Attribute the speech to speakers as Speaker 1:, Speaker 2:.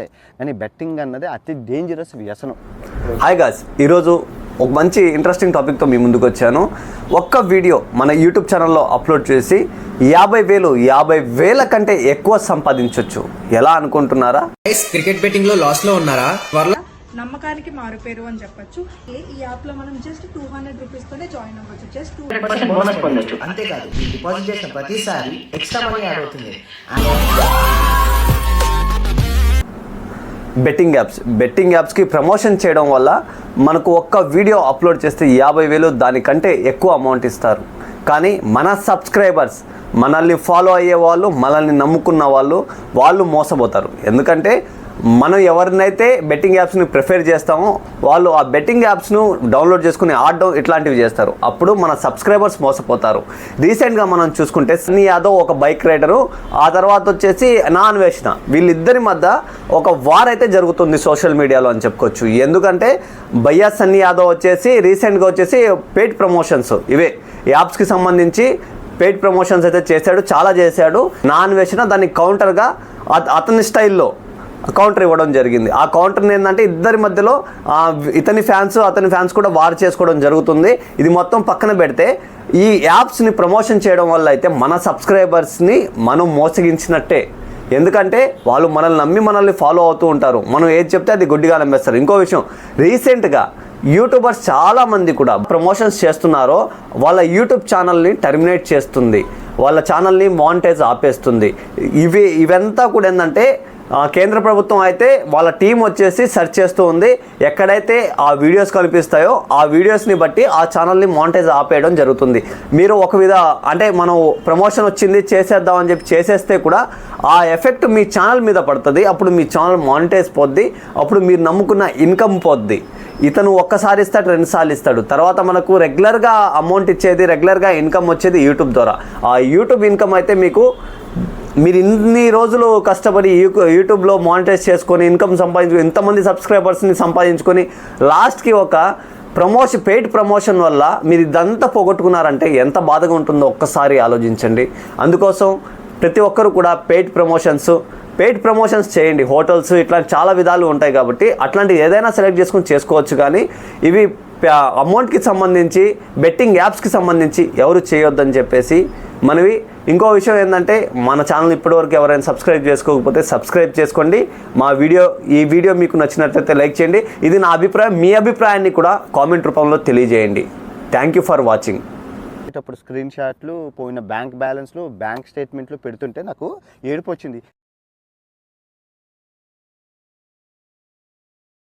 Speaker 1: ఉండాలి కానీ బెట్టింగ్ అన్నది అతి డేంజరస్ వ్యసనం.
Speaker 2: హాయ్ గాస్ ఈరోజు ఒక మంచి ఇంట్రెస్టింగ్ టాపిక్తో మీ ముందుకు వచ్చాను. ఒక్క వీడియో మన యూట్యూబ్ ఛానల్లో అప్లోడ్ చేసి యాభై వేలు యాభై వేల కంటే ఎక్కువ సంపాదించవచ్చు ఎలా అనుకుంటున్నారా?
Speaker 3: గైస్ క్రికెట్ బెట్టింగ్లో లాస్లో ఉన్నారా? త్వరలో
Speaker 4: నమ్మకానికి మారుపేరు అని చెప్పొచ్చు. ఈ- ఈ యాప్లో మనం జస్ట్ టూ హండ్రెడ్ రూపీస్ తోనే జాయిన్ అవ్వచ్చు. జస్ట్ టూ
Speaker 5: బోనస్ పొందొచ్చు. అంతేకాదు మీరు డిపాజిట్ చేసిన ప్రతిసారి ఎక్స్ట్రా మనీ యాడ్ అవుతుంది.
Speaker 2: Betting apps. బెట్టింగ్ యాప్స్కి ప్రమోషన్ చేయడం వల్ల మనకు ఒక్క వీడియో అప్లోడ్ చేస్తే యాభై వేలు దానికంటే ఎక్కువ అమౌంట్ ఇస్తారు. కానీ మన సబ్స్క్రైబర్స్ మనల్ని ఫాలో అయ్యే వాళ్ళు మనల్ని నమ్ముకున్న వాళ్ళు వాళ్ళు మోసపోతారు. ఎందుకంటే మనం ఎవరినైతే బెట్టింగ్ యాప్స్ని ప్రిఫర్ చేస్తామో వాళ్ళు ఆ బెట్టింగ్ యాప్స్ను డౌన్లోడ్ చేసుకుని ఆడడం ఇట్లాంటివి చేస్తారు. అప్పుడు మన సబ్స్క్రైబర్స్ మోసపోతారు. రీసెంట్గా మనం చూసుకుంటే సన్నీ యాదవ్ ఒక బైక్ రైడరు ఆ తర్వాత వచ్చేసి నా అన్వేషణ వీళ్ళిద్దరి మధ్య ఒక వార్ అయితే జరుగుతుంది సోషల్ మీడియాలో అని చెప్పుకోవచ్చు. ఎందుకంటే భయ్యా సన్నీ యాదవ్ వచ్చేసి రీసెంట్గా వచ్చేసి పెయిడ్ ప్రమోషన్స్ ఇవే. యాప్స్కి సంబంధించి పెయిడ్ ప్రమోషన్స్ అయితే చేశాడు చాలా చేశాడు. నా అన్వేషణ దానికి కౌంటర్గా అత- అతని స్టైల్లో కౌంటర్ ఇవ్వడం జరిగింది. ఆ కౌంటర్ ఏంటంటే ఇద్దరి మధ్యలో ఇతని ఫ్యాన్స్ అతని ఫ్యాన్స్ కూడా వార్ చేసుకోవడం జరుగుతుంది. ఇది మొత్తం పక్కన పెడితే ఈ యాప్స్ని ప్రమోషన్ చేయడం వల్ల అయితే మన సబ్స్క్రైబర్స్ని మనం మోసగించినట్టే. ఎందుకంటే వాళ్ళు మనల్ని నమ్మి మనల్ని ఫాలో అవుతూ ఉంటారు. మనం ఏది చెప్తే అది గుడ్డిగా నమ్మేస్తారు. ఇంకో విషయం రీసెంట్గా యూట్యూబర్స్ చాలామంది కూడా ప్రమోషన్స్ చేస్తున్నారో వాళ్ళ యూట్యూబ్ ఛానల్ని టర్మినేట్ చేస్తుంది. వాళ్ళ ఛానల్ని మానిటైజ్ ఆపేస్తుంది. ఇవి ఇవంతా కూడా ఏంటంటే కేంద్ర ప్రభుత్వం అయితే వాళ్ళ టీం వచ్చేసి సెర్చ్ చేస్తూ ఉంది. ఎక్కడైతే ఆ వీడియోస్ కనిపిస్తాయో ఆ వీడియోస్ని బట్టి ఆ ఛానల్ని మానిటైజ్ ఆపేయడం జరుగుతుంది. మీరు ఒక విధ అంటే మనం ప్రమోషన్ వచ్చింది చేసేద్దాం అని చెప్పి చేసేస్తే కూడా ఆ ఎఫెక్ట్ మీ ఛానల్ మీద పడుతుంది. అప్పుడు మీ ఛానల్ మానిటైజ్ పోద్ది. అప్పుడు మీరు నమ్ముకున్న ఇన్కమ్ పోద్ది. ఇతను ఒక్కసారి ఇస్తాడు రెండు సార్లు ఇస్తాడు. తర్వాత మనకు రెగ్యులర్గా అమౌంట్ ఇచ్చేది రెగ్యులర్గా ఇన్కమ్ వచ్చేది యూట్యూబ్ ద్వారా. ఆ యూట్యూబ్ ఇన్కమ్ అయితే మీకు మీరు ఇన్ని రోజులు కష్టపడి యూ- యూట్యూబ్లో మానిటైజ్ చేసుకొని ఇన్కమ్ సంపాదించుకొని ఇంతమంది సబ్స్క్రైబర్స్ని సంపాదించుకొని లాస్ట్కి ఒక ప్రమోషన్ పెయిడ్ ప్రమోషన్ వల్ల మీరు ఇదంతా పోగొట్టుకున్నారంటే ఎంత బాధగా ఉంటుందో ఒక్కసారి ఆలోచించండి. అందుకోసం ప్రతి ఒక్కరు కూడా పెయిడ్ ప్రమోషన్స్ పెయిడ్ ప్రమోషన్స్ చేయండి. హోటల్స్ ఇట్లాంటి చాలా విధాలు ఉంటాయి కాబట్టి అట్లాంటి ఏదైనా సెలెక్ట్ చేసుకుని చేసుకోవచ్చు కానీ ఇవి అమౌంట్కి సంబంధించి బెట్టింగ్ యాప్స్కి సంబంధించి ఎవరు చేయొద్దని చెప్పేసి మనవి. ఇంకో విషయం ఏంటంటే మన ఛానల్ ఇప్పటివరకు ఎవరైనా సబ్స్క్రైబ్ చేసుకోకపోతే సబ్స్క్రైబ్ చేసుకోండి. మా వీడియో ఈ వీడియో మీకు నచ్చినట్లయితే లైక్ చేయండి. ఇది నా అభిప్రాయం మీ అభిప్రాయాన్ని కూడా కామెంట్ రూపంలో తెలియజేయండి. థ్యాంక్ యూ ఫర్ వాచింగ్
Speaker 1: అప్పుడు స్క్రీన్ షాట్లు పోయిన బ్యాంక్ బ్యాలెన్స్లు బ్యాంక్ స్టేట్మెంట్లు పెడుతుంటే నాకు ఏడుపు వచ్చింది.